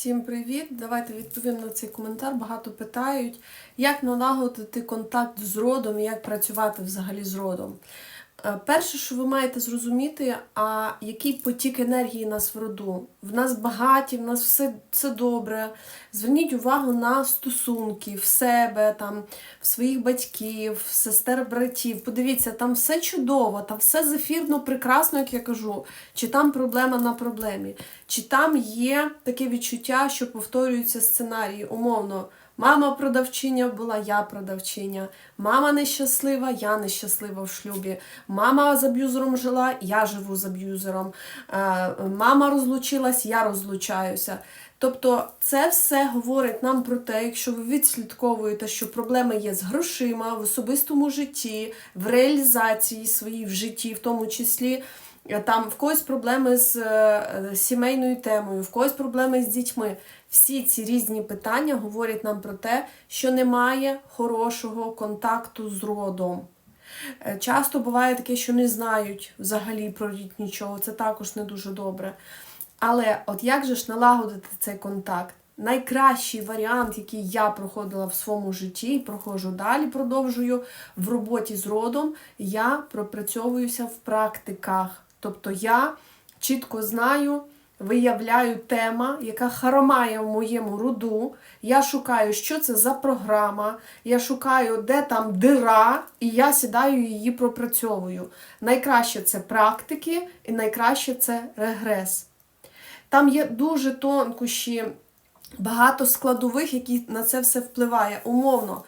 Всім привіт! Давайте відповім на цей коментар. Багато питають, як налагодити контакт з родом і як працювати взагалі з родом. Е, Перше, що ви маєте зрозуміти, а який потік енергії нас в роду. В нас багаті, в нас все, все добре. Зверніть увагу на стосунки в себе, там, в своїх батьків, сестер, братів. Подивіться, там все чудово, там все зефірно, прекрасно, як я кажу. Чи там проблема на проблемі, чи там є таке відчуття, що повторюються сценарії, умовно. Мама продавчиня була, я продавчиня. Мама нещаслива, я нещаслива в шлюбі. Мама з аб'юзером жила, я живу з аб'юзером. Е, Мама розлучилась, я розлучаюся. Тобто це все говорить нам про те, якщо ви відслідковуєте, що проблеми є з грошима в особистому житті, в реалізації своїй в житті, в тому числі. е, Там в когось проблеми з е, сімейною темою, в когось проблеми з дітьми. Всі ці різні питання говорять нам про те, що немає хорошого контакту з родом. Е, Часто буває таке, що не знають взагалі про рід нічого, це також не дуже добре. Але от як же ж налагодити цей контакт? Найкращий варіант, який я проходила в своєму житті і проходжу далі, продовжую в роботі з родом, я пропрацьовуюся в практиках. Тобто я чітко знаю, виявляю тема, яка харомає в моєму роду. Я шукаю, що це за програма, я шукаю, де там дира, і я сідаю її пропрацьовую. Найкраще це практики, і найкраще це регрес. Там є дуже тонкощі, багато складових, які на це все впливає. Умовно,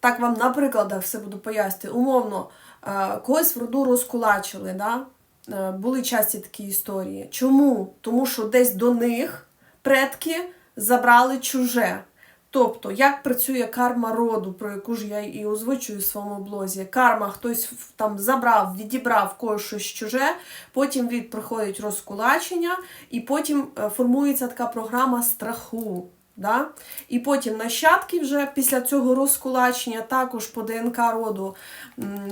так вам на прикладах все буду пояснювати. Умовно, е, когось в роду розкулачили, да? Е, були часті такі історії. Чому? Тому що десь до них предки забрали чуже. Тобто, як працює карма роду, про яку ж я і озвучую в своєму блозі. Карма хтось там забрав, відібрав когось щось чуже, потім від проходить розкулачення, і потім е, формується така програма страху. Да? І потім нащадки вже після цього розкулачення також по ДНК роду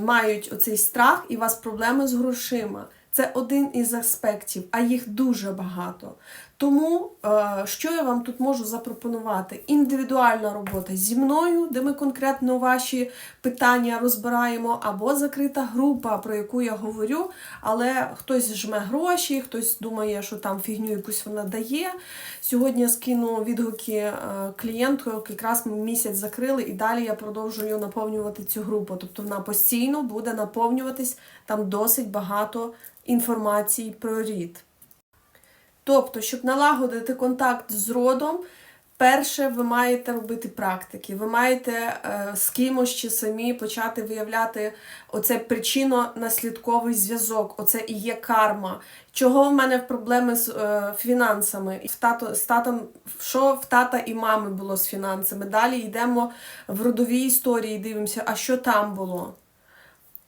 мають оцей страх, і у вас проблеми з грошима. Це один із аспектів, а їх дуже багато. Тому е, що я вам тут можу запропонувати? Індивідуальна робота зі мною, де ми конкретно ваші питання розбираємо, або закрита група, про яку я говорю, але хтось жме гроші, хтось думає, що там фігню якусь вона дає. Сьогодні я скину відгуки е, клієнту, якраз ми місяць закрили, і далі я продовжую наповнювати цю групу. Тобто вона постійно буде наповнюватись, там досить багато інформації про рід. Тобто, щоб налагодити контакт з родом, перше, ви маєте робити практики. Ви маєте е, з кимось чи самі почати виявляти оце причинно-наслідковий зв'язок, оце і є карма. Чого в мене проблеми з е, фінансами? В тато, з татом, що в тата і мами було з фінансами? Далі йдемо в родовій історії, дивимося, а що там було.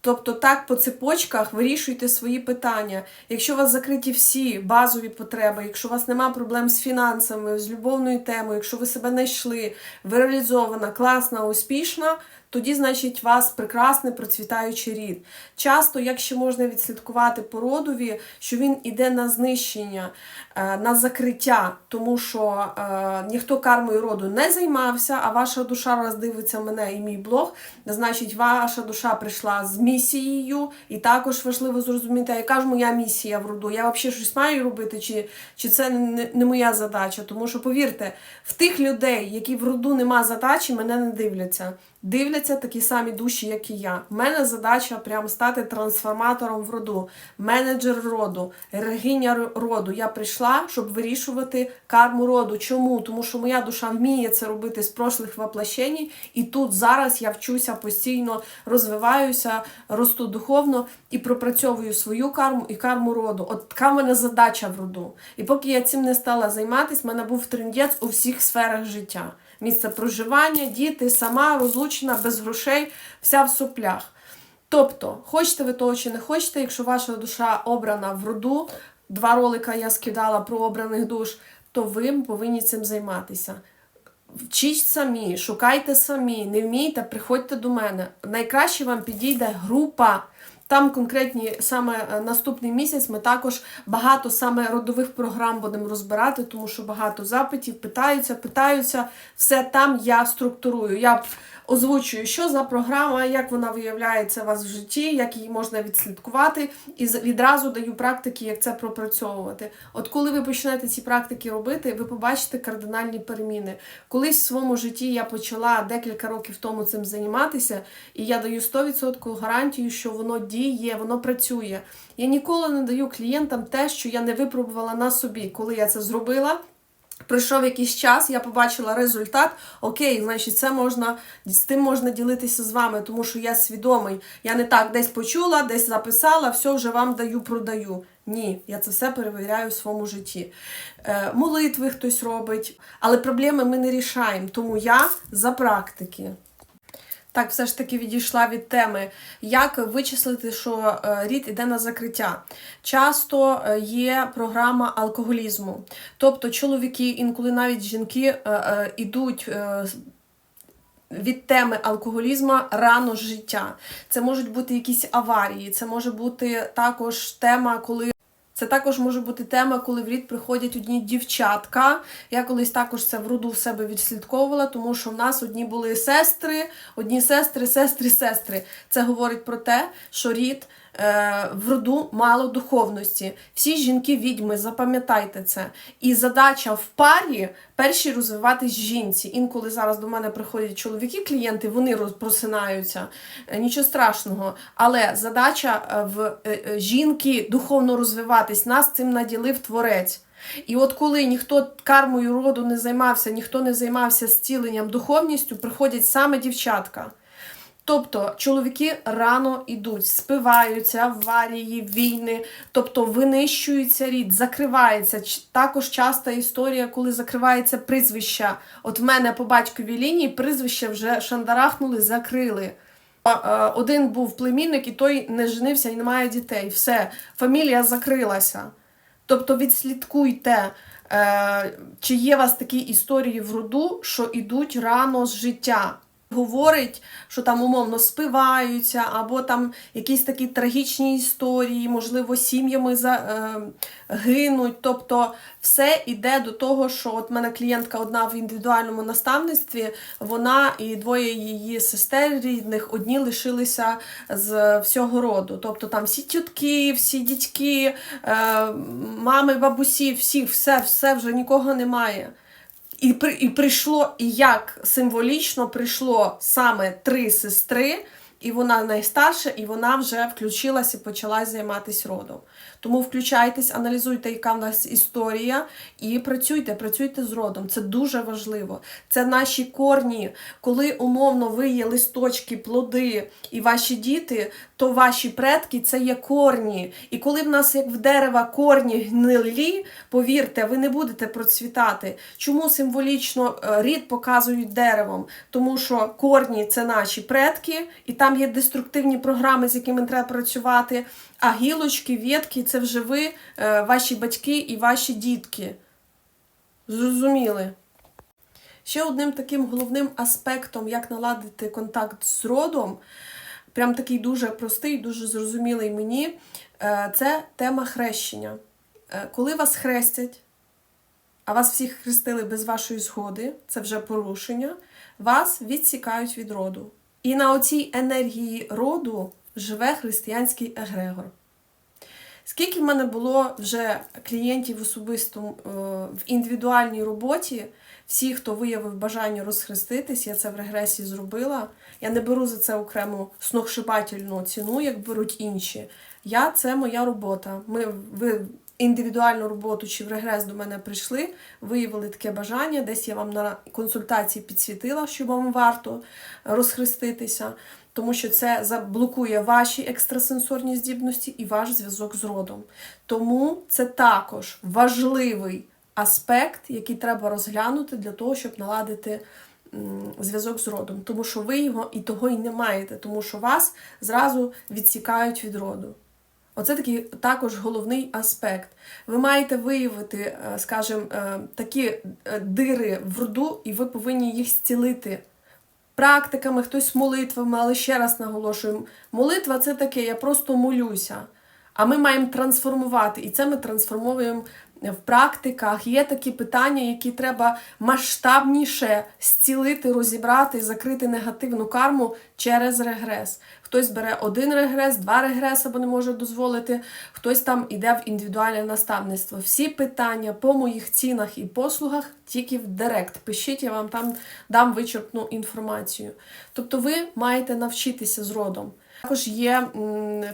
Тобто так по цепочках вирішуйте свої питання. Якщо у вас закриті всі базові потреби, якщо у вас нема проблем з фінансами, з любовною темою, якщо ви себе знайшли, ви реалізована, класна, успішна, тоді, значить, у вас прекрасний процвітаючий рід. Часто, як ще можна відслідкувати по родові, що він іде на знищення, е, на закриття, тому що е, ніхто кармою роду не займався, а ваша душа раз дивиться мене і мій блог, значить, ваша душа прийшла з місією, і також важливо зрозуміти, яка ж моя місія в роду. Я взагалі щось маю робити, чи, чи це не, не моя задача. Тому що, повірте, в тих людей, які в роду нема задачі, мене не дивляться. Дивляться такі самі душі, як і я. У мене задача прям стати трансформатором в роду, менеджер роду, региня роду. Я прийшла, щоб вирішувати карму роду. Чому? Тому що моя душа вміє це робити з прошлих воплощень, і тут зараз я вчуся постійно, розвиваюся, росту духовно і пропрацьовую свою карму і карму роду. От така в мене задача в роду. І поки я цим не стала займатися, в мене був трендець у всіх сферах життя. Місце проживання, діти, сама розлучена, без грошей, вся в соплях. Тобто, хочете ви того чи не хочете, якщо ваша душа обрана в роду, два ролика я скидала про обраних душ, то ви повинні цим займатися. Вчіть самі, шукайте самі, не вмієте, приходьте до мене. Найкраще вам підійде група. Там конкретні саме е, наступний місяць ми також багато саме родових програм будемо розбирати, тому що багато запитів питаються, питаються. Все там я структурую. Я озвучую, що за програма, як вона виявляється у вас в житті, як її можна відслідкувати, і відразу даю практики, як це пропрацьовувати. От коли ви почнете ці практики робити, ви побачите кардинальні переміни. Колись в своєму житті я почала декілька років тому цим займатися, і я даю 100% гарантію, що воно діє, воно працює. Я ніколи не даю клієнтам те, що я не випробувала на собі. Коли я це зробила, Пройшов якийсь час, я побачила результат. Окей, значить, це можна з тим можна ділитися з вами, тому що я свідомий. Я не так десь почула, десь записала, все вже вам даю, продаю. Ні, я це все перевіряю в своєму житті. Е, молитви хтось робить, але проблеми ми не рішаємо. Тому я за практики. Так, все ж таки відійшла від теми, як вичислити, що е, рід іде на закриття. Часто е, є програма алкоголізму. Тобто чоловіки, інколи навіть жінки е, е, від теми алкоголізму рано життя. Це можуть бути якісь аварії, це може бути також тема, коли це також може бути тема, коли в рід приходять одні дівчатка. Я колись також це в роду в себе відслідковувала, тому що в нас одні були сестри, одні сестри, сестри, сестри. Це говорить про те, що рід в роду мало духовності. Всі жінки відьми, запам'ятайте це. І задача в парі перші розвиватись жінці. Інколи зараз до мене приходять чоловіки, клієнти, вони роз- просинаються. Е, Нічого страшного. Але задача е, в е, е, жінки духовно розвиватись, нас цим наділив творець. І от коли ніхто кармою роду не займався, ніхто не займався зціленням духовністю, приходять саме дівчатка. Тобто чоловіки рано йдуть, спиваються, аварії, війни, тобто винищується рід, закривається. Також часта історія, коли закривається прізвища. От в мене по батьковій лінії прізвище вже шандарахнули, закрили. Е, Один був племінник, і той не женився і не має дітей. Все, фамілія закрилася. Тобто відслідкуйте, е, чи є у вас такі історії в роду, що йдуть рано з життя. Говорить, що там умовно спиваються, або там якісь такі трагічні історії, можливо, сім'ями за, е, гинуть. Тобто все йде до того, що от мене клієнтка одна в індивідуальному наставництві, вона і двоє її сестер рідних одні лишилися з всього роду. Тобто там всі тітки, всі дядьки, е, мами, бабусі, всі, все, все вже нікого немає. І, при, і прийшло, і як символічно прийшло саме три сестри, і вона найстарша, і вона вже включилася і почала займатися родом. Тому включайтесь, аналізуйте, яка в нас історія, і працюйте, працюйте з родом. Це дуже важливо. Це наші корні. Коли умовно ви є листочки, плоди і ваші діти, то ваші предки це є корні. І коли в нас, як в дерева, корні гнилі, повірте, ви не будете процвітати. Чому символічно е, рід показують деревом? Тому що корні це наші предки, і там є деструктивні програми, з якими треба працювати. А гілочки, ветки це вже ви, е, ваші батьки і ваші дітки. Зрозуміли? Ще одним таким головним аспектом, як наладити контакт з родом, прям такий дуже простий, дуже зрозумілий мені, е, це тема хрещення. Е, Коли вас хрестять, а вас всіх хрестили без вашої згоди, це вже порушення, вас відсікають від роду. І на оцій енергії роду живе християнський егрегор. Скільки в мене було вже клієнтів особисто е, в індивідуальній роботі, всі, хто виявив бажання розхреститись, я це в регресії зробила. Я не беру за це окрему сногсшибательну ціну, як беруть інші. Я це моя робота. Ми ви індивідуальну роботу чи в регрес до мене прийшли, виявили таке бажання. Десь я вам на консультації підсвітила, що вам варто розхреститися, тому що це заблокує ваші екстрасенсорні здібності і ваш зв'язок з родом. Тому це також важливий аспект, який треба розглянути для того, щоб наладити зв'язок з родом. Тому що ви його і того і не маєте, тому що вас зразу відсікають від роду. Оце такий також головний аспект. Ви маєте виявити, е, скажімо, е, такі е, дири в роду, і ви повинні їх зцілити. Практиками, хтось молитвами, але ще раз наголошую, молитва це таке, я просто молюся. А ми маємо трансформувати, і це ми трансформуємо в практиках. Є такі питання, які треба масштабніше зцілити, розібрати, закрити негативну карму через регрес. Хтось бере один регрес, два регреси, бо не може дозволити, хтось там іде в індивідуальне наставництво. Всі питання по моїх цінах і послугах тільки в Директ. Пишіть, я вам там дам вичерпну інформацію. Тобто ви маєте навчитися з родом. Також є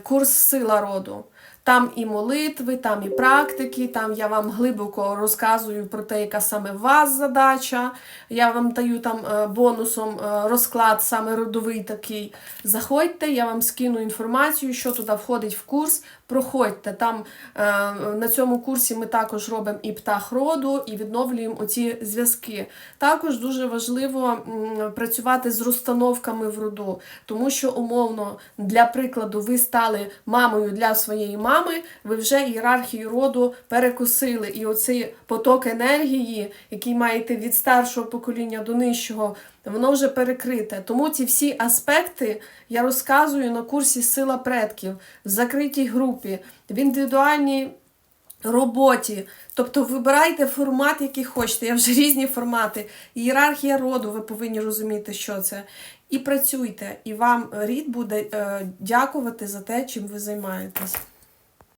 курс сила роду. Там і молитви, там і практики, там я вам глибоко розказую про те, яка саме у вас задача. Я вам даю там е, бонусом е, розклад саме родовий такий. Заходьте, я вам скину інформацію, що туди входить в курс. Проходьте. Там е, на цьому курсі ми також робимо і птах роду, і відновлюємо оці зв'язки. Також дуже важливо працювати з розстановками в роду, тому що умовно, для прикладу, ви стали мамою для своєї мами, ви вже ієрархію роду перекусили. І оцей поток енергії, який маєте від старшого покоління до нижчого, воно вже перекрите. Тому ці всі аспекти я розказую на курсі Сила предків в закритій групі, в індивідуальній роботі. Тобто вибирайте формат, який хочете. Я вже різні формати. Ієрархія роду, ви повинні розуміти, що це. І працюйте, і вам рід буде е, дякувати за те, чим ви займаєтесь.